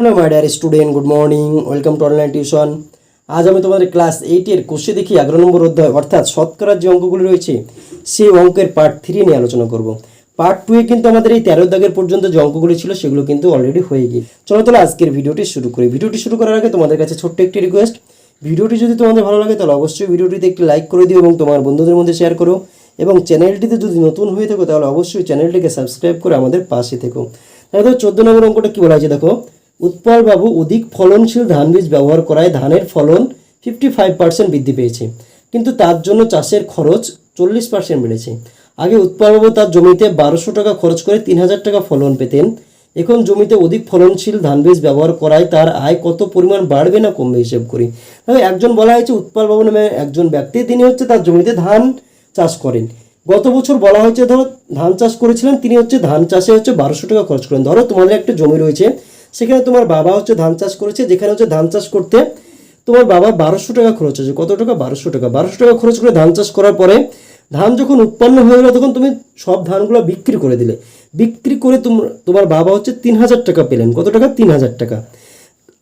Hello my dear student good morning welcome to online tuition আজ আমি তোমাদের class এইটের কোষে দেখি এগারো নম্বর অধ্যায়, অর্থাৎ শতকরার যে অঙ্কগুলি রয়েছে, সেই অঙ্কের পার্ট থ্রি নিয়ে আলোচনা করব। পার্ট টুয়ে কিন্তু আমাদের এই তেরো দাগের পর্যন্ত যে অঙ্কগুলি ছিল, সেগুলো কিন্তু অলরেডি হয়ে গিয়ে। চলো তাহলে আজকের ভিডিওটি শুরু করি। ভিডিওটি শুরু করার আগে তোমাদের কাছে ছোট্ট একটি রিকোয়েস্ট ভিডিওটি যদি তোমাদের ভালো লাগে, তাহলে অবশ্যই ভিডিওটিতে একটি লাইক করে দিও এবং তোমার বন্ধুদের মধ্যে শেয়ার করো। এবং চ্যানেলটিতে যদি নতুন হয়ে থাকো, তাহলে অবশ্যই চ্যানেলটিকে সাবস্ক্রাইব করে আমাদের পাশে থেকো। দেখো চোদ্দ নম্বর অঙ্কটা কী বলা আছে দেখো? উৎপলবাবু অধিক ফলনশীল ধান বীজ ব্যবহার করায় ধানের ফলন ফিফটি ফাইভ পার্সেন্ট বৃদ্ধি পেয়েছে। কিন্তু তার জন্য চাষের খরচ চল্লিশ পার্সেন্ট বেড়েছে। আগে উৎপলবাবু তার জমিতে বারোশো টাকা খরচ করে তিন হাজার টাকা ফলন পেতেন। এখন জমিতে অধিক ফলনশীল ধান বীজ ব্যবহার করায় তার আয় কত পরিমাণ বাড়বে না কমবে হিসেব করি। তবে একজন বলা হয়েছে, উৎপলবাবু নামে একজন ব্যক্তি, তিনি হচ্ছে তার জমিতে ধান চাষ করেন। গত বছর বলা হয়েছে, ধরো, ধান চাষ করেছিলেন, তিনি হচ্ছে ধান চাষে হচ্ছে বারোশো টাকা খরচ করেন। ধরো, তোমাদের একটা জমি রয়েছে সেখানে তোমার বাবা হচ্ছে ধান চাষ করেছে, যেখানে হচ্ছে ধান চাষ করতে তোমার বাবা বারোশো টাকা খরচ হয়েছে। কত টাকা? বারোশো টাকা। বারোশো টাকা খরচ করে ধান চাষ করার পরে ধান যখন উৎপন্ন হয়ে গেলো, তখন তুমি সব ধানগুলো বিক্রি করে দিলে। বিক্রি করে তোম- তোমার বাবা হচ্ছে তিন হাজার টাকা পেলেন। কত টাকা? তিন হাজার টাকা।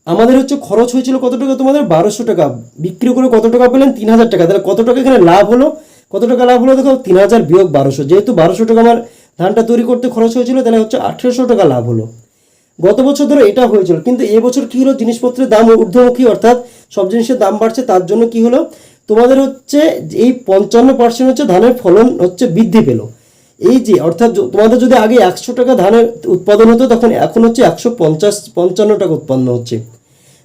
আমাদের হচ্ছে খরচ হয়েছিল কত টাকা তোমাদের? বারোশো টাকা। বিক্রি করে কত টাকা পেলেন? তিন হাজার টাকা। তাহলে কত টাকা এখানে লাভ হলো? কত টাকা লাভ হলো? দেখো, তিন হাজার বিয়োগ বারোশো। যেহেতু বারোশো টাকা আমার ধানটা তৈরি করতে খরচ হয়েছিল, তাহলে হচ্ছে আঠেরোশো টাকা লাভ হলো। গত বছর ধরে এটা হয়েছিল। কিন্তু এবছর কি হলো? জিনিসপত্রের দাম ঊর্ধ্বমুখী, অর্থাৎ সব জিনিসের দাম বাড়ছে, তার জন্য কি হলো? তোমাদের হচ্ছে এই পঞ্চান্ন পার্সেন্ট হচ্ছে ধানের ফলন হচ্ছে বৃদ্ধি পেল। এই যে, অর্থাৎ তোমাদের যদি আগে একশো টাকা ধানের উৎপাদন হতো, তখন এখন হচ্ছে একশো পঞ্চাশ পঞ্চান্ন টাকা উৎপন্ন হচ্ছে।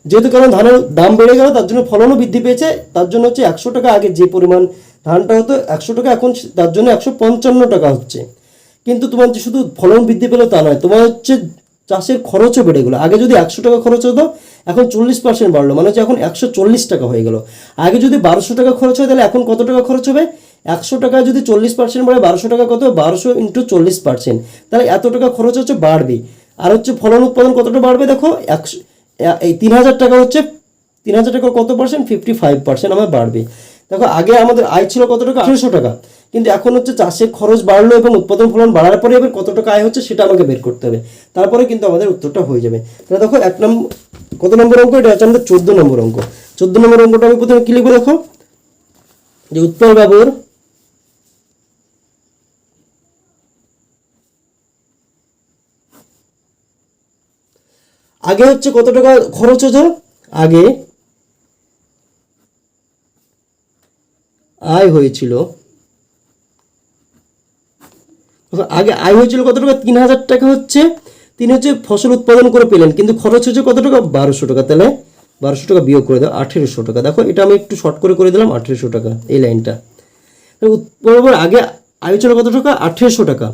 যেহেতু কারণ ধানের দাম বেড়ে গেল, তার জন্য ফলনও বৃদ্ধি পেয়েছে, তার জন্য হচ্ছে একশো টাকা আগে যে পরিমাণ ধানটা হতো, একশো টাকা এখন তার জন্য একশো পঞ্চান্ন টাকা হচ্ছে। কিন্তু তোমার যে শুধু ফলন বৃদ্ধি পেল তা নয়, তোমার হচ্ছে চাষের খরচও বেড়ে গেলো। আগে যদি একশো টাকা খরচ হতো, এখন চল্লিশ পার্সেন্ট বাড়লো। মানে হচ্ছে এখন একশো চল্লিশ টাকা হয়ে গেল। আগে যদি বারোশো টাকা খরচ হয়, তাহলে এখন কত টাকা খরচ হবে? একশো টাকা যদি চল্লিশ পার্সেন্ট বাড়ে, বারোশো টাকা কত বারোশো ইন্টু চল্লিশ পার্সেন্ট তাহলে এত টাকা খরচ হচ্ছে বাড়বে। আর হচ্ছে ফলন উৎপাদন কতটা বাড়বে দেখো? একশো এই তিন হাজার টাকা হচ্ছে, তিন হাজার টাকা কত পার্সেন্ট ফিফটি ফাইভ পার্সেন্ট আমার বাড়বে। দেখো, আগে আমাদের আয় ছিল কত টাকা? আঠেরোশো টাকা। কিন্তু এখন হচ্ছে চাষের খরচ বাড়লো এবং উৎপাদন ফলন বাড়ার পরে এবার কত টাকা আয় হচ্ছে সেটা আমাকে বের করতে হবে। তারপরে কিন্তু আমাদের উত্তরটা হয়ে যাবে। তাহলে দেখো, এক নম্বর কত নম্বর অঙ্ক? এটা হচ্ছে আমাদের চোদ্দ নম্বর অঙ্ক। চোদ্দ নম্বর অঙ্কটা আমি প্রথমে কি লিখব দেখো? যে উৎপল বাবুর আগে হচ্ছে কত টাকা খরচ হতো আগে আয় হয়েছিল আগে আয় হয়েছিল কত টাকা? তিন হাজার টাকা হচ্ছে। তিনি হচ্ছে ফসল উৎপাদন করে পেলেন। কিন্তু খরচ হচ্ছে কত টাকা? বারোশো টাকা। তাহলে বারোশো টাকা বিয়োগ করে দাও, আঠেরোশো টাকা। দেখো, এটা আমি একটু শর্ট করে করে দিলাম, আঠেরোশো টাকা, এই লাইনটা উৎপলবাবুর আগে আয় ছিল কত টাকা? আঠেরোশো টাকা।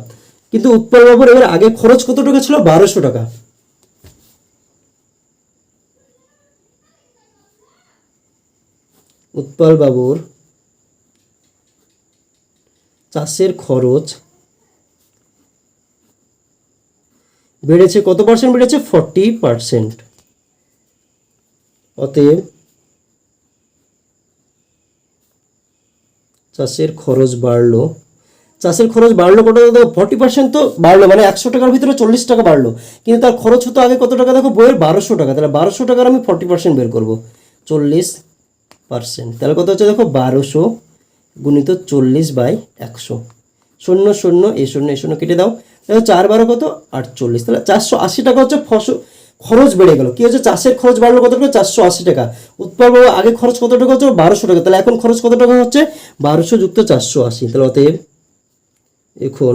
কিন্তু উৎপলবাবুর এবার আগে খরচ কত টাকা ছিল? বারোশো টাকা। উৎপল বাবুর চাষের খরচ বেড়েছে, কত পার্সেন্ট বেড়েছে? ফর্টি পার্সেন্ট অতএব চাষের খরচ বাড়লো। চাষের খরচ বাড়লো কত? দেখো ফর্টি পার্সেন্ট তো বাড়লো মানে একশো টাকার ভিতরে চল্লিশ টাকা বাড়লো। কিন্তু তার খরচ হতো আগে কত টাকা? দেখো, বইয়ের বারোশো টাকা। তাহলে বারোশো টাকার আমি ফর্টি পার্সেন্ট বের করব। চল্লিশ পার্সেন্ট তাহলে কত হচ্ছে? দেখো, বারোশো গুণিত চল্লিশ বাই একশো। শূন্য শূন্য এই শূন্য এই শূন্য কেটে দাও। চার বারো কত? আটচল্লিশ। তাহলে চারশো আশি টাকা হচ্ছে ফসল, খরচ বেড়ে গেল। কি হচ্ছে? চাষের খরচ বাড়লো কত টাকা চারশো আশি টাকা। উৎপাদ আগে খরচ কত টাকা হচ্ছে? বারোশো টাকা। তাহলে এখন খরচ কত টাকা হচ্ছে? বারোশো যুক্ত চারশো আশি। তাহলে অতএব এখন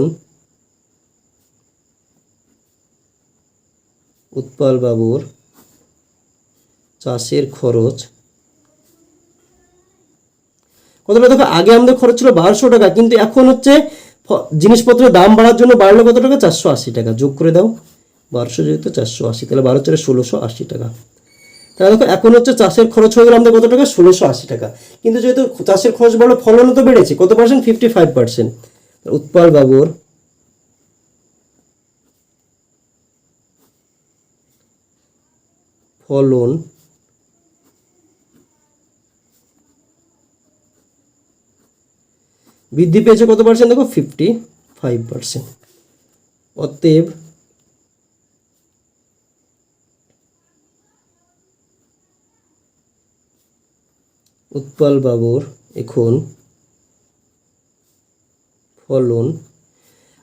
উৎপল বাবুর চাষের খরচ কতটা দেখো, আগে আমাদের খরচ ছিল বারোশো টাকা, কিন্তু এখন হচ্ছে জিনিসপত্রের দাম বাড়ার জন্য বাড়লো কত টাকা? চারশো আশি টাকা। যোগ করে দাও। বারোশো যেহেতু চারশো আশি, তাহলে বারো চারে ষোলোশো আশি টাকা। তাহলে দেখো, এখন হচ্ছে চাষের খরচ হয়ে গেল আমাদের কত টাকা? ষোলোশো আশি টাকা। কিন্তু যেহেতু চাষের খরচ বাড়লো, ফলনও তো বেড়েছে। কত percent fifty five percent Utpal বাবুর ফলন বৃদ্ধি পেয়েছে কত পার্সেন্ট দেখো ফিফটি ফাইভ পার্সেন্ট অতএব, উৎপল বাবুর এখন ফলন।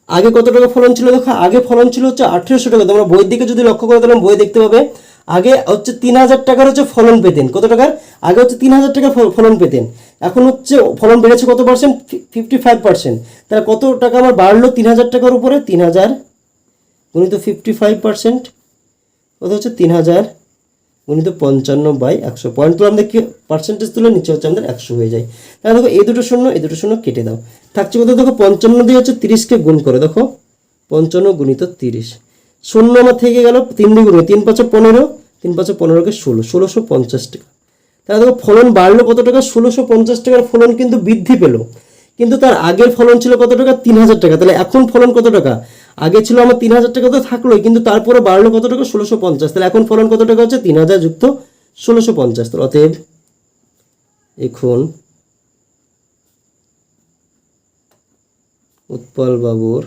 আগে কত টাকা ফলন ছিল? দেখো, আগে ফলন ছিল হচ্ছে আঠেরোশো টাকা। তোমরা বইয়ের দিকে যদি লক্ষ্য করে, তাহলে বই দেখতে পাবে। আগে হচ্ছে তিন হাজার টাকার হচ্ছে ফলন পেতেন। কত টাকার? আগে হচ্ছে তিন হাজার টাকার ফলন পেতেন। এখন হচ্ছে ফলন বেড়েছে কত পার্সেন্ট ফিফটি ফাইভ পার্সেন্ট তাহলে কত টাকা আমার বাড়লো? তিন হাজার টাকার উপরে? তিন হাজার। গুণিত ফিফটি ফাইভ পার্সেন্ট কত হচ্ছে? তিন হাজার। গুণিত পঞ্চান্ন বাই একশো। পয়েন্ট তুলে আমাদের কি পার্সেন্টেজ তুলে? নিচে হচ্ছে আমাদের একশো হয়ে যায়। তাহলে দেখো, এই দুটো শূন্য, এই দুটো শূন্য কেটে দাও। থাকছে কত? দেখো, পঞ্চান্ন দিয়ে হচ্ছে তিরিশকে গুণ করে, দেখো। পঞ্চান্ন গুণিত তিরিশ। শূন্য আমার থেকে গেল তিন দিয়ে গুণ তিন পাঁচে পনেরো, তিন পাঁচে পনেরোকে ষোলো। ষোলোশো পঞ্চাশ টাকা। তাহলে দেখো ফলন বাড়লো কত টাকা? ষোলোশো পঞ্চাশ টাকার ফলন কিন্তু বৃদ্ধি পেল। কিন্তু তার আগের ফলন ছিল কত টাকা? তিন হাজার টাকা। তাহলে এখন ফলন কত টাকা? আগে ছিল আমার তিন হাজার টাকা তো থাকলোই, কিন্তু তারপরে বাড়লো কত টাকা? ষোলোশো পঞ্চাশ। তাহলে এখন ফলন কত টাকা হচ্ছে? তিন হাজার যুক্ত ষোলোশো পঞ্চাশ। তাহলে অতএব এখন উৎপল বাবুর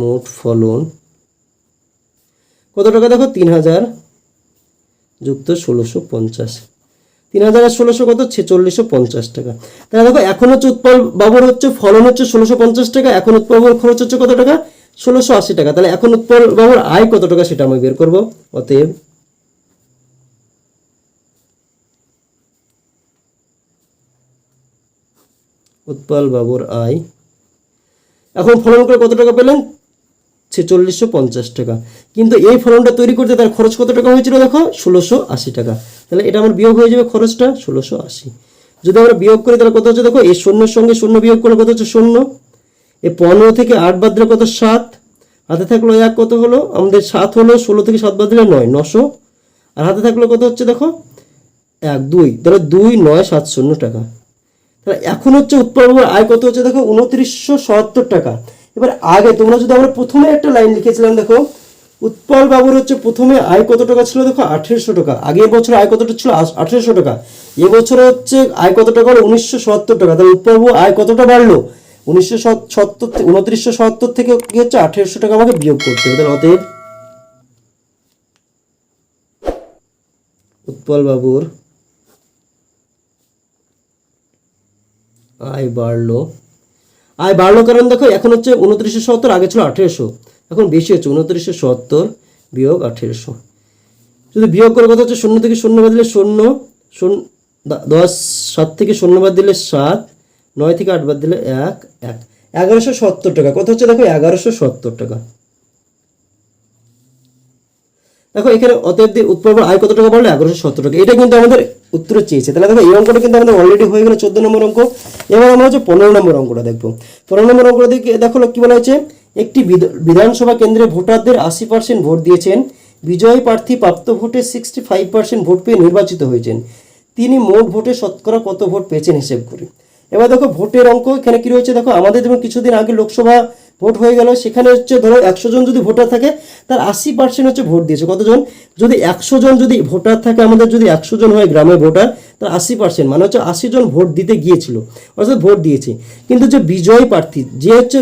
মোট ফলন কত টাকা? দেখো তিন হাজার যুক্ত ষোলোশো পঞ্চাশ। তিন হাজার আর ষোলোশো কত? ছেচল্লিশশো পঞ্চাশ টাকা। তাহলে দেখো, এখন হচ্ছে উৎপল বাবুর হচ্ছে ফলন হচ্ছে ষোলোশো পঞ্চাশ টাকা, এখন উৎপল বাবুর খরচ হচ্ছে কত টাকা? ষোলোশো আশি টাকা। তাহলে এখন উৎপল বাবুর আয় কত টাকা সেটা আমি বের করব। অতএব উৎপল বাবুর আয়। এখন ফলন করে কত টাকা পেলেন? ছেচল্লিশশো পঞ্চাশ টাকা। কিন্তু এই ফলনটা তৈরি করতে তার খরচ কত টাকা হয়েছিল দেখো? ষোলোশো আশি টাকা। তাহলে এটা আমার বিয়োগ হয়ে যাবে খরচটা ষোলোশো আশি। যদি আমরা বিয়োগ করি তাহলে কত হচ্ছে দেখো? এই শূন্যের সঙ্গে শূন্য বিয়োগ করলে কত হচ্ছে? শূন্য। এই পনেরো থেকে আট বাদ দিলে কত? সাত। হাতে থাকল এক কত হলো? আমাদের সাত হলো, ষোলো থেকে সাত বাদ দিলে নয়, নশো। আর হাতে থাকল কত হচ্ছে দেখো? এক, দুই। তাহলে দুই, নয়, সাত, শূন্য টাকা। তাহলে এখন হচ্ছে উৎপাদনের আয় কত হচ্ছে দেখো? উনত্রিশশো সত্তর টাকা। এবার আগে তোমরা যদি আমরা প্রথমে একটা লাইন লিখেছিলাম, দেখো, উৎপল বাবুর হচ্ছে প্রথমে আয় কত টাকা ছিল, দেখো, আঠেরোশো টাকা। আগের বছর আয় কতটা ছিল আঠেরোশো টাকা। এবছরে হচ্ছে আয় কত টাকা উনিশশো সত্তর টাকা। তাহলে উৎপল বাবু আয় কতটা বাড়লো? উনিশশো সত্তর উনত্রিশশো সত্তর থেকে কি হচ্ছে, আঠেরোশো টাকা আমাকে বিয়োগ করতে হবে। অতএব উৎপল বাবুর আয় বাড়লো আয় বাড়লো কারণ দেখো, এখন হচ্ছে উনত্রিশশো সত্তর, আগে ছিল আঠেরোশো। এখন বেশি হচ্ছে উনত্রিশে সত্তর বিয়োগ আঠেরোশো। যদি বিয়োগ করার কথা হচ্ছে শূন্য থেকে শূন্য বাদ দিলে শূন্য শূন্য দশ, সাত থেকে শূন্য বাদ দিলে সাত, নয় থেকে আট বাদ দিলে এক এক। এগারোশো সত্তর টাকা। কথা হচ্ছে দেখো, এগারোশো সত্তর টাকা। দেখো, এখানে অতএব দিয়ে আয় কত টাকা বলল এগারোশো সত্তর টাকা। এটা কিন্তু আমাদের উত্তর চেয়েছে। তাহলে দেখো, এই অঙ্কটা কিন্তু আমাদের অলরেডি হয়ে গেল চোদ্দ নম্বর অঙ্ক। এবার আমরা হচ্ছে পনেরো নম্বর অঙ্কটা দেখব। পনেরো নম্বর অঙ্কটা দেখে দেখো, কি বলা হয়েছে? একটি বিধ- বিধানসভা কেন্দ্রে ভোটারদের আশি পার্সেন্ট ভোট দিয়েছেন। বিজয়ী প্রার্থী প্রাপ্ত ভোটে সিক্সটি ফাইভ পার্সেন্ট ভোট পেয়ে নির্বাচিত হয়েছেন। তিনি মোট ভোটে শতকরা কত ভোট পেয়েছেন, হিসেব করে। এবার দেখো, ভোটের অঙ্ক এখানে কি রয়েছে? দেখো, আমাদের যেমন কিছুদিন আগে লোকসভা ভোট হয়ে গেল, সেখানে হচ্ছে ধরো একশো জন যদি ভোটার থাকে, তার আশি পার্সেন্ট হচ্ছে ভোট দিয়েছে। কতজন? যদি একশো জন যদি ভোটার থাকে, আমাদের যদি একশো জন হয় গ্রামের ভোটার, তার আশি পার্সেন্ট মানে হচ্ছে আশি জন ভোট দিতে গিয়েছিল, অর্থাৎ ভোট দিয়েছে। কিন্তু যে বিজয় প্রার্থী, যে হচ্ছে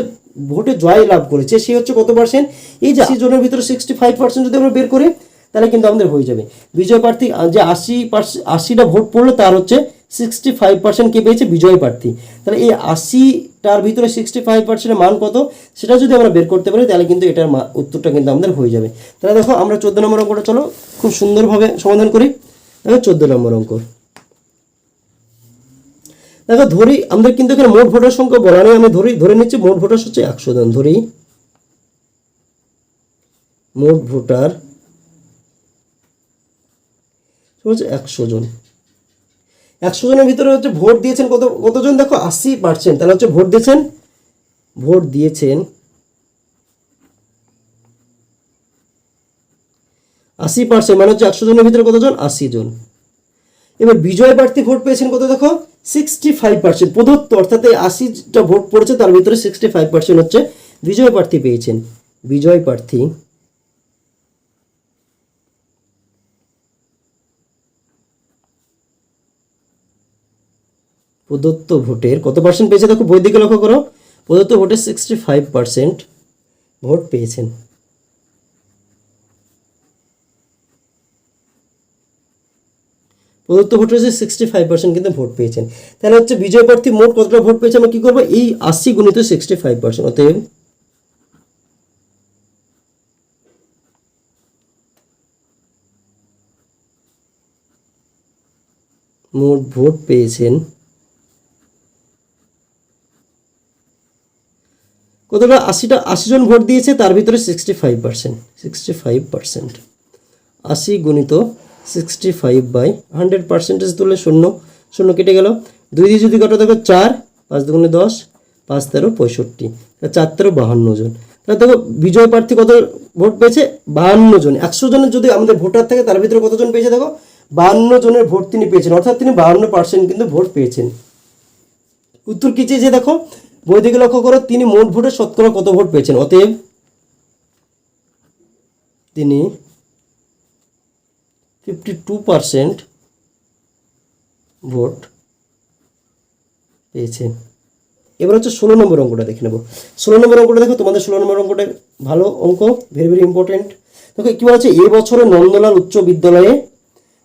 ভোটে জয় লাভ করেছে, সে হচ্ছে কত পার্সেন্ট এই যে আশি জনের ভিতরে সিক্সটি ফাইভ পার্সেন্ট যদি আমরা বের করি, তাহলে কিন্তু আমাদের হয়ে যাবে। বিজয় প্রার্থী, যে আশি পার্সেন্ট আশিটা ভোট পড়ল, তার হচ্ছে সিক্সটি ফাইভ পার্সেন্ট কে পেয়েছে? বিজয় প্রার্থী। তাহলে এই আশিটার ভিতরে সিক্সটি ফাইভ পার্সেন্টের মান কত? সেটা যদি আমরা বের করতে পারি, তাহলে কিন্তু এটার উত্তরটা কিন্তু আমাদের হয়ে যাবে। তাহলে দেখো, আমরা চোদ্দ নম্বর অঙ্কটা চলো, খুব সুন্দরভাবে সমাধান করি। দেখো, চোদ্দ নম্বর অঙ্ক। দেখো, ধরি, আমাদের কিন্তু এখানে মোট ভোটার সংখ্যা বলা নেই, আমি ধরি, ধরে নিচ্ছি, মোট ভোটার হচ্ছে একশো জন। ধরি। মোট ভোটার একশো জন। একশো জনের ভিতরে হচ্ছে ভোট দিয়েছেন কত, কতজন? দেখো, আশি পার্সেন্ট। তাহলে হচ্ছে ভোট দিয়েছেন? ভোট দিয়েছেন আশি পার্সেন্ট মানে হচ্ছে একশো জনের ভিতরে কতজন? আশি জন। এবার বিজয় প্রার্থী ভোট পেয়েছেন কত? দেখো সিক্সটি ফাইভ পার্সেন্ট প্রদত্ত, অর্থাৎ এই আশিটা ভোট পড়েছে, তার ভিতরে সিক্সটি ফাইভ পার্সেন্ট হচ্ছে বিজয় প্রার্থী পেয়েছেন। বিজয় প্রার্থী প্রদত্ত ভোটের কত পার্সেন্ট পেয়েছে দেখো, বই দিকে লক্ষ্য করো। প্রদত্ত ভোটের সিক্সটি ফাইভ পার্সেন্ট ভোট পেয়েছেন। প্রদত্ত ভোট রয়েছে সিক্সটি ফাইভ পার্সেন্ট কিন্তু ভোট পেয়েছেন। তাহলে হচ্ছে বিজয় প্রার্থী মোট কতটা ভোট পেয়েছে আমরা কী করব? এই আশি গুণিত সিক্সটি ফাইভ পার্সেন্ট অতএব মোট ভোট পেয়েছেন কতটা? আশিটা, আশি জন ভোট দিয়েছে, তার ভিতরে sixty five percent sixty five percent আশি গুণিত sixty five by hundred percentage তুললে শূন্য শূন্য কেটে গেল। দুই দিয়ে যদি কত দেখো চার, পাঁচ দুগুণে দশ, পাঁচ তেরো পঁয়ষট্টি চার তেরো বাহান্ন জন। তাহলে দেখো, বিজয় প্রার্থী কত ভোট পেয়েছে? বাহান্ন জন। একশো জনের যদি আমাদের ভোটার থাকে, তার ভিতরে কতজন পেয়েছে দেখো? বাহান্ন জনের ভোট তিনি পেয়েছেন, অর্থাৎ তিনি বাহান্ন পার্সেন্ট কিন্তু ভোট পেয়েছেন। উত্তর কি চেয়েছে দেখো? বই থেকে লক্ষ্য করো, তিনি মোট ভোটে শতকরা কত ভোট পেয়েছেন? অতএব তিনি ফিফটি টু পারসেন্ট ভোট পেয়েছেন। এবার হচ্ছে ষোলো নম্বর অঙ্কটা দেখে নেব। ষোলো নম্বর অঙ্কটা দেখো, তোমাদের ষোলো নম্বর অঙ্কটা ভালো অঙ্ক ভেরি ভেরি ইম্পর্টেন্ট দেখো, কী বলা হচ্ছে এবছরে নন্দলাল উচ্চ বিদ্যালয়ে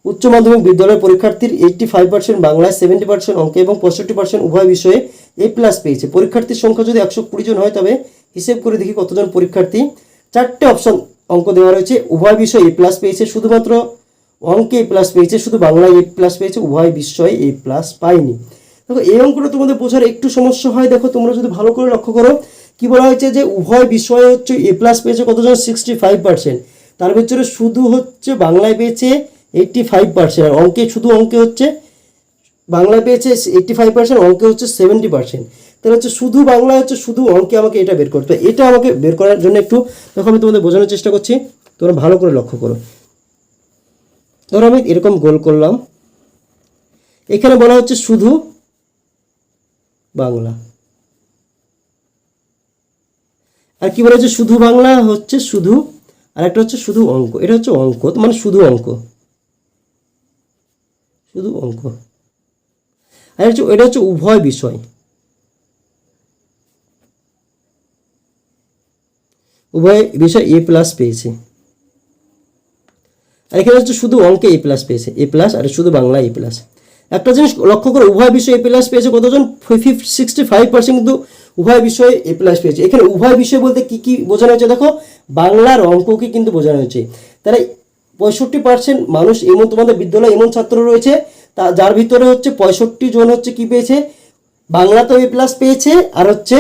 উচ্চ মাধ্যমিক বিদ্যালয়ের পরীক্ষার্থীর এইটটি ফাইভ পার্সেন্ট বাংলায় সেভেন্টি পার্সেন্ট অঙ্কে এবং পঁয়ষট্টি পার্সেন্ট উভয় বিষয়ে এ প্লাস পেয়েছে। পরীক্ষার্থীর সংখ্যা যদি একশো কুড়ি জন হয়, তবে হিসেব করে দেখি কতজন পরীক্ষার্থী। চারটে অপশন অঙ্ক দেওয়া রয়েছে। উভয় বিষয়ে এ প্লাস পেয়েছে। শুধুমাত্র অঙ্কে এ প্লাস পেয়েছে। শুধু বাংলায় এ প্লাস পেয়েছে। উভয় বিষয়ে এ প্লাস পায়নি। দেখো, এই অঙ্কটা তোমাদের বোঝার একটু সমস্যা হয়। দেখো, তোমরা যদি ভালো করে লক্ষ্য করো, কি বলা হয়েছে যে উভয় বিষয়ে হচ্ছে এ প্লাস পেয়েছে কতজন? সিক্সটি ফাইভ পার্সেন্ট তার ভিতরে শুধু হচ্ছে বাংলায় পেয়েছে এইটটি ফাইভ পার্সেন্ট আর অঙ্কে শুধু অঙ্কে হচ্ছে, বাংলায় পেয়েছে এইটটি ফাইভ পার্সেন্ট অঙ্কে হচ্ছে সেভেন্টি পার্সেন্ট তাহলে হচ্ছে শুধু বাংলায় হচ্ছে শুধু অঙ্কে আমাকে এটা বের করতে হবে। এটা আমাকে বের করার জন্য একটু, দেখো আমি তোমাদের বোঝানোর চেষ্টা করছি, তোমরা ভালো করে লক্ষ্য করো। ধরো আমি এরকম গোল করলাম। এখানে বলা হচ্ছে শুধু বাংলা। আর কি বলা হচ্ছে? শুধু বাংলা হচ্ছে শুধু আর একটা হচ্ছে শুধু অঙ্ক, এটা হচ্ছে অঙ্ক মানে শুধু অঙ্ক। শুধু অঙ্ক। আর হচ্ছে, এটা হচ্ছে উভয় বিষয়। উভয় বিষয় এ প্লাস পেয়েছে। আর এখানে হচ্ছে শুধু অঙ্কে এ প্লাস পেয়েছে। এ প্লাস আর শুধু বাংলা এ প্লাস একটা জিনিস লক্ষ্য করে, উভয় বিষয়ে এ প্লাস পেয়েছে কতজন? সিক্সটি ফাইভ পার্সেন্ট কিন্তু উভয় বিষয়ে এ প্লাস পেয়েছে। এখানে উভয় বিষয় বলতে কি কি বোঝানো হয়েছে? দেখো, বাংলার অঙ্ককে কিন্তু বোঝানো হয়েছে। তাহলে পঁয়ষট্টি পার্সেন্ট মানুষ এমন তোমাদের বিদ্যালয়ে এমন ছাত্র রয়েছে, তা যার ভিতরে হচ্ছে পঁয়ষট্টি জন হচ্ছে কি পেয়েছে? বাংলাতেও এ প্লাস পেয়েছে আর হচ্ছে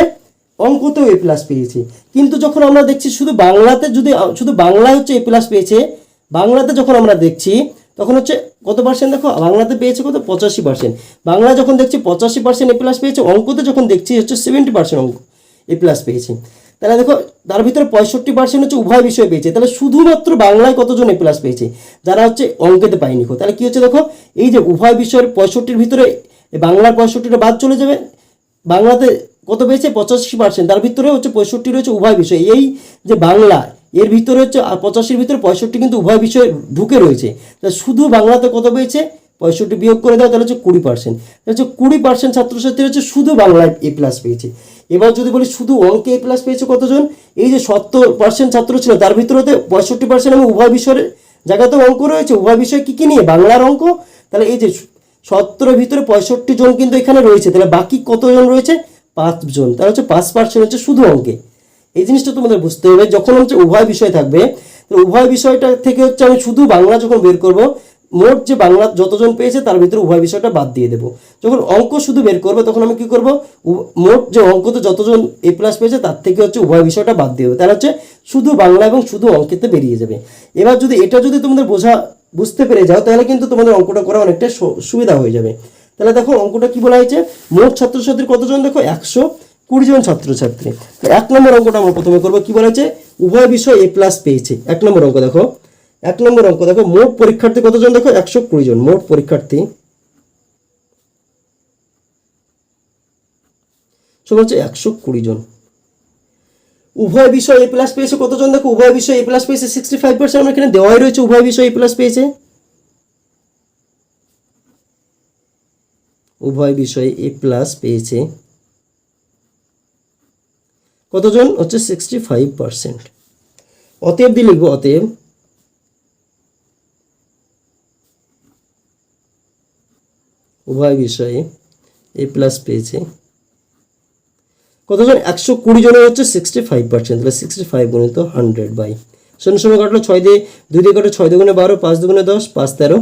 অঙ্কতেও এ প্লাস পেয়েছে। কিন্তু যখন আমরা দেখছি শুধু বাংলাতে যদি, শুধু বাংলায় হচ্ছে এ প্লাস পেয়েছে, বাংলাতে যখন আমরা দেখছি, তখন হচ্ছে কত পার্সেন্ট দেখো? বাংলাতে পেয়েছে কত? পঁচাশি পার্সেন্ট বাংলা যখন দেখছি পঁচাশি পার্সেন্ট এ প্লাস পেয়েছে, অঙ্কতে যখন দেখছি হচ্ছে সেভেন্টি পার্সেন্ট অঙ্ক এ প্লাস পেয়েছে। তাহলে দেখো, তার ভিতরে পঁয়ষট্টি পার্সেন্ট হচ্ছে উভয় বিষয় পেয়েছে। তাহলে শুধুমাত্র বাংলায় কতজন এ প্লাস পেয়েছে? যারা হচ্ছে অঙ্কেতে পায়নি তাহলে কি হচ্ছে দেখো, এই যে উভয় বিষয়ের পঁয়ষট্টির ভিতরে বাংলার পঁয়ষট্টিটা বাদ চলে যাবে, বাংলাতে কত পেয়েছে? পঁচাশি পার্সেন্ট তার ভিতরে হচ্ছে পঁয়ষট্টি রয়েছে উভয় বিষয়। এই যে বাংলা, এর ভিতরে হচ্ছে পঁচাশির ভিতরে পঁয়ষট্টি কিন্তু উভয় বিষয়ে ঢুকে রয়েছে। তা শুধু বাংলাতে কত পেয়েছে? পঁয়ষট্টি বিয়োগ করে দেওয়া তাহলে হচ্ছে কুড়ি পার্সেন্ট হচ্ছে কুড়ি পার্সেন্ট ছাত্রছাত্রী হচ্ছে শুধু বাংলায় এ প্লাস পেয়েছে। এবার যদি বলি শুধু অঙ্কে এ প্লাস পেয়েছে কতজন? এই যে সত্তর পার্সেন্ট ছাত্র ছিল, তার ভিতরে পঁয়ষট্টি পার্সেন্ট এবং উভয় বিষয়ের জায়গাতেও অঙ্ক রয়েছে। উভয় বিষয় কী কী নিয়ে? বাংলার অঙ্ক? তাহলে এই যে সত্তরের ভিতরে পঁয়ষট্টি জন কিন্তু এখানে রয়েছে। তাহলে বাকি কতজন রয়েছে? পাঁচজন তাহলে হচ্ছে পাঁচ পার্সেন্ট হচ্ছে শুধু অঙ্কে। এই জিনিসটা তোমাদের বুঝতে হবে। যখন হচ্ছে উভয় বিষয় থাকবে উভয় বিষয়টা থেকে হচ্ছে আমি শুধু বাংলা যখন বের করব মোট যে বাংলা যতজন পেয়েছে, তার ভিতরে উভয় বিষয়টা বাদ দিয়ে দেবো। যখন অঙ্ক শুধু বের করবে, তখন আমি কি করব? মোট যে অঙ্কতে যতজন এ প্লাস পেয়েছে, তার থেকে হচ্ছে উভয় বিষয়টা বাদ দিয়ে দেবো। তাহলে হচ্ছে শুধু বাংলা এবং শুধু অঙ্কেতে বেরিয়ে যাবে। এবার যদি এটা যদি তোমাদের বোঝা, বুঝতে পেরে যাও, তাহলে কিন্তু তোমাদের অঙ্কটা করা অনেকটা সুবিধা হয়ে যাবে। তাহলে দেখো, অঙ্কটা কি বলা হয়েছে? মোট ছাত্রছাত্রীর কতজন? দেখো, একশো কুড়ি জন ছাত্রছাত্রী। এক নম্বর অঙ্কটা আমরা প্রথমে করব। কি বলা হয়েছে? উভয় বিষয় এ প্লাস পেয়েছে। এক নম্বর অঙ্ক দেখো। এক নম্বর অঙ্ক, দেখো, মোট পরীক্ষার্থী কতজন? দেখো, একশো কুড়ি জন। মোট পরীক্ষার্থী। হচ্ছে একশো কুড়ি জন। উভয় বিষয় এ প্লাস পেয়েছে কতজন? দেখো, উভয় বিষয় এ প্লাস পেয়েছে সিক্সটি ফাইভ পার্সেন্ট আমার এখানে দেওয়াই রয়েছে উভয় বিষয় এ প্লাস পেয়েছে। উভয় বিষয়ে এ প্লাস পেয়েছে। কতজন? হচ্ছে সিক্সটি ফাইভ পার্সেন্ট অতএব, দিয়ে লিখব, অতএব উভয় বিষয়ে এ প্লাস পেয়েছে। কতজন? একশো কুড়ি জনের হচ্ছে সিক্সটি ফাইভ পার্সেন্ট তাহলে সিক্সটি ফাইভ গুণিত হান্ড্রেড বাই শূন্য শূন্য কাটলো ছয় দিয়ে দুই দিয়ে কাটলো ছয় দুগুণে বারো, পাঁচ দুগুণে দশ, পাঁচ তেরো,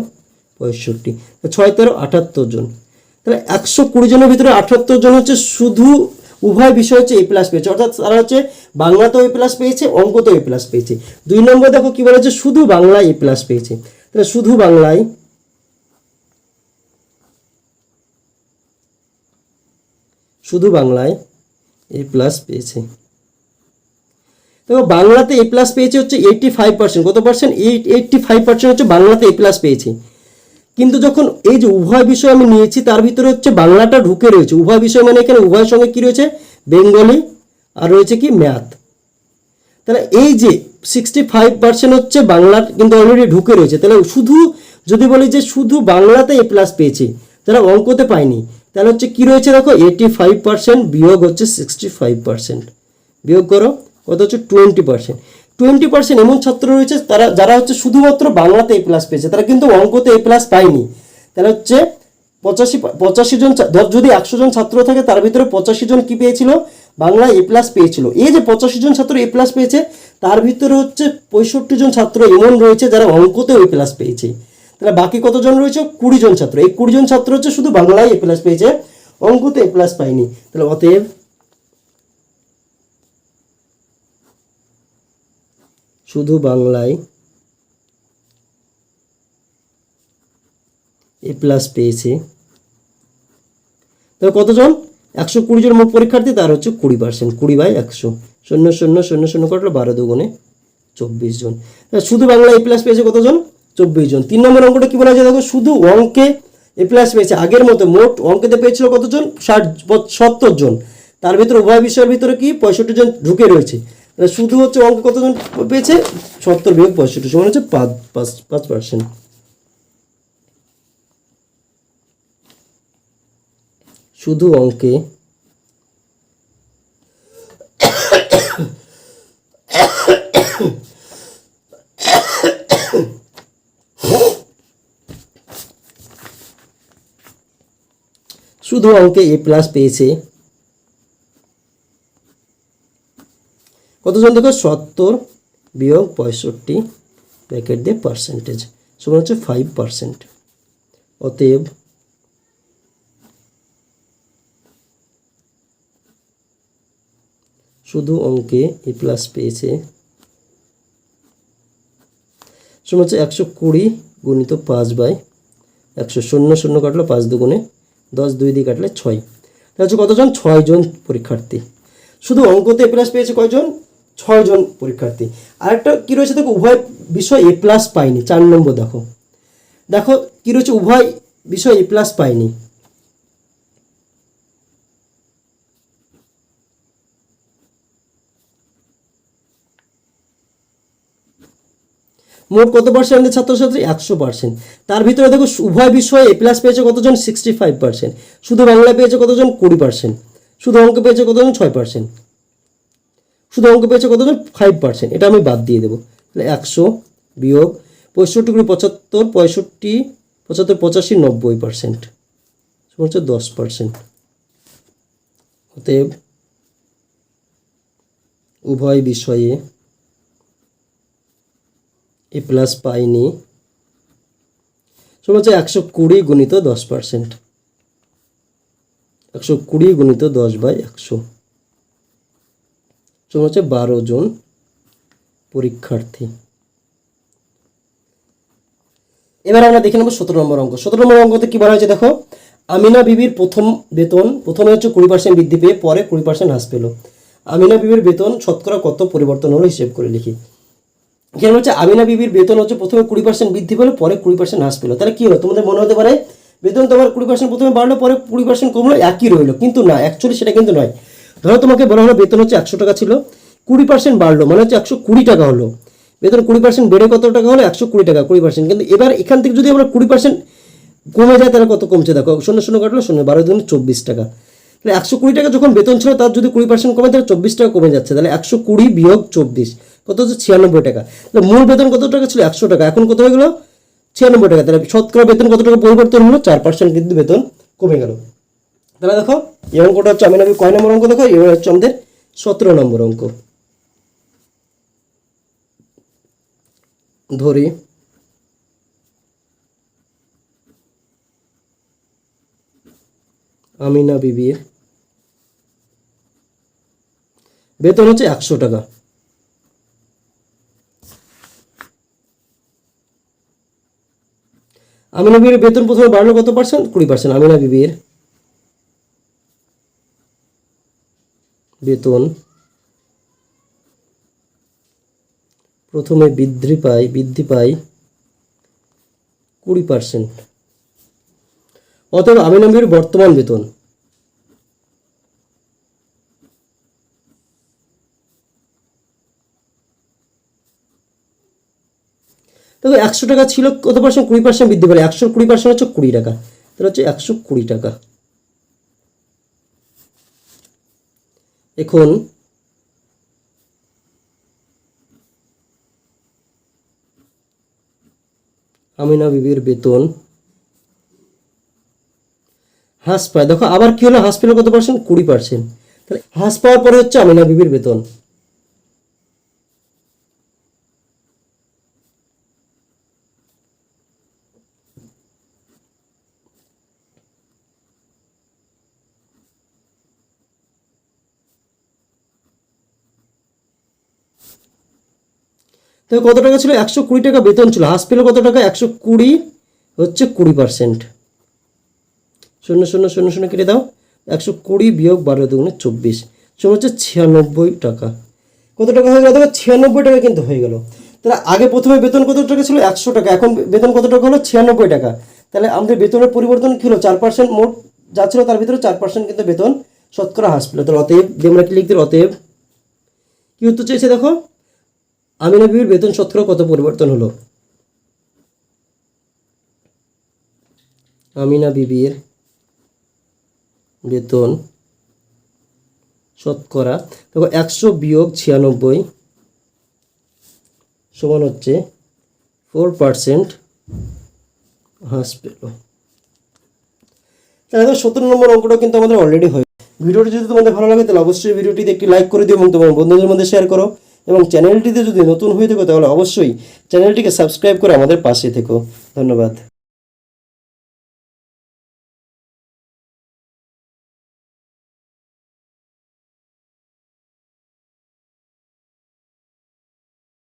পঁয়ষট্টি। ছয়, তেরো, আটাত্তর জন। তাহলে একশো কুড়ি জনের ভিতরে আটাত্তর জন হচ্ছে শুধু উভয় বিষয় হচ্ছে এ প্লাস পেয়েছে। অর্থাৎ তারা হচ্ছে বাংলাতেও এ প্লাস পেয়েছে, অঙ্কতেও এ প্লাস পেয়েছে। দুই নম্বর দেখো কি বলেছে? শুধু বাংলায় এ প্লাস পেয়েছে। তাহলে শুধু বাংলায় শুধু বাংলায় এ প্লাস পেয়েছে। দেখো, বাংলাতে এ প্লাস পেয়েছে হচ্ছে এইটটি ফাইভ পার্সেন্ট কত percent eight eighty five percent হচ্ছে বাংলাতে এ প্লাস পেয়েছে। কিন্তু যখন এই যে উভয় বিষয় আমি নিয়েছি, তার ভিতরে হচ্ছে বাংলাটা ঢুকে রয়েছে। উভয় বিষয় মানে এখানে উভয়ের সঙ্গে কি রয়েছে? বেঙ্গলি আর রয়েছে কি? ম্যাথ। তাহলে এই যে সিক্সটি ফাইভ পার্সেন্ট হচ্ছে বাংলার কিন্তু অলরেডি ঢুকে রয়েছে। তাহলে শুধু যদি বলি যে শুধু বাংলাতে এ প্লাস পেয়েছে যারা অঙ্কতে পায়নি তাহলে হচ্ছে কি রয়েছে দেখো? এইটি ফাইভ পার্সেন্ট বিয়োগ হচ্ছে সিক্সটি ফাইভ পার্সেন্ট বিয়োগ করো, কত হচ্ছে? টোয়েন্টি পার্সেন্ট টোয়েন্টি পার্সেন্ট এমন ছাত্র রয়েছে তারা, যারা হচ্ছে শুধুমাত্র বাংলাতে এ প্লাস পেয়েছে। তারা কিন্তু অঙ্কতে এ প্লাস পায়নি। তাহলে হচ্ছে পঁচাশি পঁচাশি জন ধর যদি একশো জন ছাত্র থাকে, তার ভিতরে পঁচাশি জন কি পেয়েছিল? বাংলা এ প্লাস পেয়েছিল। এই যে পঁচাশি জন ছাত্র এ প্লাস পেয়েছে, তার ভিতরে হচ্ছে পঁয়ষট্টি জন ছাত্র এমন রয়েছে যারা অঙ্কতেও এ প্লাস পেয়েছে। তাহলে বাকি কতজন রয়েছে? কুড়ি জন ছাত্র। এই কুড়ি জন ছাত্র হচ্ছে শুধু বাংলায় এ প্লাস পেয়েছে, অঙ্কতে এ প্লাস পায়নি। তাহলে অতএব শুধু বাংলায় এ প্লাস পেয়েছে। তাহলে কতজন? একশো কুড়ি জন মোট পরীক্ষার্থী, তার হচ্ছে কুড়ি পার্সেন্ট কুড়ি বাই একশো। শূন্য শূন্য শূন্য শূন্য কাটলো বারো দুগুণে চব্বিশ জন। শুধু বাংলা এ প্লাস পেয়েছে কতজন? চব্বিশ জন। তিন নম্বর অঙ্কটা কি বলা যায়? দেখো, শুধু অঙ্কে এ প্লাস পেয়েছে। আগের মতো মোট অঙ্কেতে পেয়েছিল কতজন? ষাট, সত্তর জন। তার ভিতরে উভয় বিষয়ের ভিতরে কি? পঁয়ষট্টি জন ঢুকে রয়েছে। তাহলে শুধু হচ্ছে অঙ্কে কতজন পেয়েছে? সত্তর বিয়োগ পঁয়ষট্টি সমান হচ্ছে পাঁচ পাঁচ পাঁচ পার্সেন্ট শুধু অঙ্কে শুধু অঙ্কে এ প্লাস পেয়েছে। কতজন দেখো? সত্তর বিয়োগ পঁয়ষট্টি ব্র্যাকেট দিয়ে পার্সেন্টেজ সমান হচ্ছে ফাইভ পার্সেন্ট অতএব শুধু অঙ্কে এ প্লাস পেয়েছে। সমান হচ্ছে একশো কুড়ি গুণিত পাঁচ বাই একশো শূন্য শূন্য কাটলো পাঁচ দুগুণে দশ, দুই দিয়ে কাটলে ছয়। তাহলে হচ্ছে কতজন? ছয়জন পরীক্ষার্থী। শুধু অঙ্কতে এ প্লাস পেয়েছে কয়জন? ছয়জন পরীক্ষার্থী। আরেকটা কী রয়েছে দেখো, উভয় বিষয় এ প্লাস পায়নি। চার নম্বর দেখো। দেখো কী রয়েছে, উভয় বিষয় এ প্লাস পায়নি। মোট কত পার্সেন্টের ছাত্রছাত্রী? একশো পার্সেন্ট তার ভিতরে দেখো উভয় বিষয়ে এ প্লাস পেয়েছে কতজন? সিক্সটি ফাইভ পার্সেন্ট শুধু বাংলা পেয়েছে কতজন? কুড়ি পার্সেন্ট শুধু অঙ্ক পেয়েছে কতজন? ছয় পার্সেন্ট শুধু অঙ্ক পেয়েছে কতজন? ফাইভ পার্সেন্ট এটা আমি বাদ দিয়ে দেবো। তাহলে একশো বিয়োগ পঁয়ষট্টি কুড়ি পঁচাত্তর, পঁয়ষট্টি, পঁচাত্তর, পঁচাশি, নব্বই পার্সেন্ট হচ্ছে দশ পার্সেন্ট অতএব উভয় বিষয়ে এ প্লাস পাইনি সমান হচ্ছে একশো কুড়ি গুণিত দশ পার্সেন্ট একশো কুড়ি গুণিত দশ বাই একশো। সমান হচ্ছে বারো জন পরীক্ষার্থী। এবার আমরা দেখে নেব সতেরো নম্বর অঙ্ক। সতেরো নম্বর অঙ্কতে কি বলা হয়েছে দেখো? আমিনা বিবির প্রথম বেতন প্রথমে হচ্ছে কুড়ি পার্সেন্ট বৃদ্ধি পেয়ে পরে কুড়ি পার্সেন্ট হ্রাস পেল। আমিনা বিবির বেতন শতকরা কত পরিবর্তন হলো হিসেব করে লিখি। এখানে হচ্ছে আমিনা বিবির বেতন হচ্ছে প্রথমে কুড়ি পার্সেন্ট বৃদ্ধি পেল, পরে কুড়ি পার্সেন্ট হ্রাস পেল। তাহলে কী হলো? তোমাদের মনে হতে পারে, বেতন তোমার কুড়ি পার্সেন্ট প্রথমে বাড়লো, পরে কুড়ি পার্সেন্ট কমলো, একই রইল। কিন্তু না অ্যাকচুয়ালি সেটা কিন্তু নয়। ধরো তোমাকে বলা হলো বেতন হচ্ছে একশো টাকা ছিল, কুড়ি পার্সেন্ট বাড়লো মানে হচ্ছে একশো কুড়ি টাকা হলো। বেতন কুড়ি পার্সেন্ট বেড়ে কত টাকা হলো? একশো কুড়ি টাকা, কুড়ি পার্সেন্ট কিন্তু এবার এখান থেকে যদি আমরা কুড়ি পার্সেন্ট কমে যায়, তাহলে কত কমছে? দেখো, শূন্য শূন্য কাটলো, শূন্য বারো দিন চব্বিশ টাকা। তাহলে একশো কুড়ি টাকা যখন বেতন ছিল, তার যদি কুড়ি পার্সেন্ট কমে, তাহলে চব্বিশ টাকা কমে যাচ্ছে। তাহলে একশো কুড়ি বিয়োগ চব্বিশ। কত হচ্ছে? ছিয়ানব্বই টাকা। তাহলে মূল বেতন কত টাকা ছিল? একশো টাকা। এখন কত হয়ে গেলো? ছিয়ানব্বই টাকা। তাহলে শতকরা বেতন কত টাকা? পরিবর্তন হলো চার পার্সেন্ট কিন্তু বেতন কমে গেল। তাহলে দেখো, এই অঙ্কটা হচ্ছে আমি নাবি কয় নম্বর অঙ্ক দেখো? এবার হচ্ছে আমাদের সতেরো নম্বর অঙ্ক। ধরি। আমিনা বিবির বেতন হচ্ছে একশো টাকা। আমিনা বিবির বেতন প্রথমে বাড়লো কত পার্সেন্ট? কুড়ি পার্সেন্ট। আমিনা বিবির বেতন প্রথমে বৃদ্ধি পায় বৃদ্ধি পায় কুড়ি পার্সেন্ট। অতএব আমিনা বিবির বর্তমান বেতন দেখো, একশো টাকা ছিল, কত পার্সেন্ট কুড়ি পার্সেন্ট বৃদ্ধি পারে একশো কুড়ি পার্সেন্ট হচ্ছে কুড়ি টাকা। তাহলে হচ্ছে একশো কুড়ি টাকা। এখন, আমিনা বিবির বেতন। হ্রাস পায়। দেখো, আবার কি হলো? হ্রাস পেল কত পার্সেন্ট কুড়ি পার্সেন্ট তাহলে হ্রাস পাওয়ার পরে হচ্ছে আমিনা বিবির বেতন। তো কত টাকা ছিল? একশো কুড়ি টাকা বেতন ছিল। হাঁস কত টাকা? একশো কুড়ি হচ্ছে কুড়ি পার্সেন্ট শূন্য শূন্য শূন্য শূন্য কেটে দাও। একশো কুড়ি বিয়োগ বারো দুগুণে চব্বিশ। শূন্য হচ্ছে ছিয়ানব্বই টাকা। কত টাকা হয়ে গেল? দেখো, ছিয়ানব্বই টাকা কিন্তু হয়ে গেল। তাহলে আগে প্রথমে বেতন কত টাকা ছিল? একশো টাকা। এখন বেতন কত টাকা হলো? ছিয়ানব্বই টাকা। তাহলে আমাদের বেতনের পরিবর্তন কী হলো? চার পার্সেন্ট মোট যা ছিল তার ভিতরে চার পার্সেন্ট কিন্তু বেতন শতকরা হ্রাস পেল। তাহলে অতএব, দিয়ে আমরা কি লিখতে অতএব, কী উত্তর চেয়েছে দেখো? আমিনা বিবির বেতন শতকরা কত পরিবর্তন হলো? আমিনা বিবির বেতন শতকরা, দেখো, একশো বিয়োগ ছিয়ানব্বই সমান হচ্ছে ফোর পার্সেন্ট হ্রাস পেল। তাহলে দেখো, সতেরো নম্বর অঙ্কটা কিন্তু আমাদের অলরেডি হয়ে ভিডিওটি যদি তোমাদের ভালো লাগে, তাহলে অবশ্যই ভিডিওটিতে একটি লাইক করে দিও এবং তোমার বন্ধুদের মধ্যে শেয়ার করো। এবং চ্যানেলটিতে যদি নতুন হয়ে থাকো তাহলে অবশ্যই চ্যানেলটিকে সাবস্ক্রাইব করে আমাদের পাশে থেকো। ধন্যবাদ।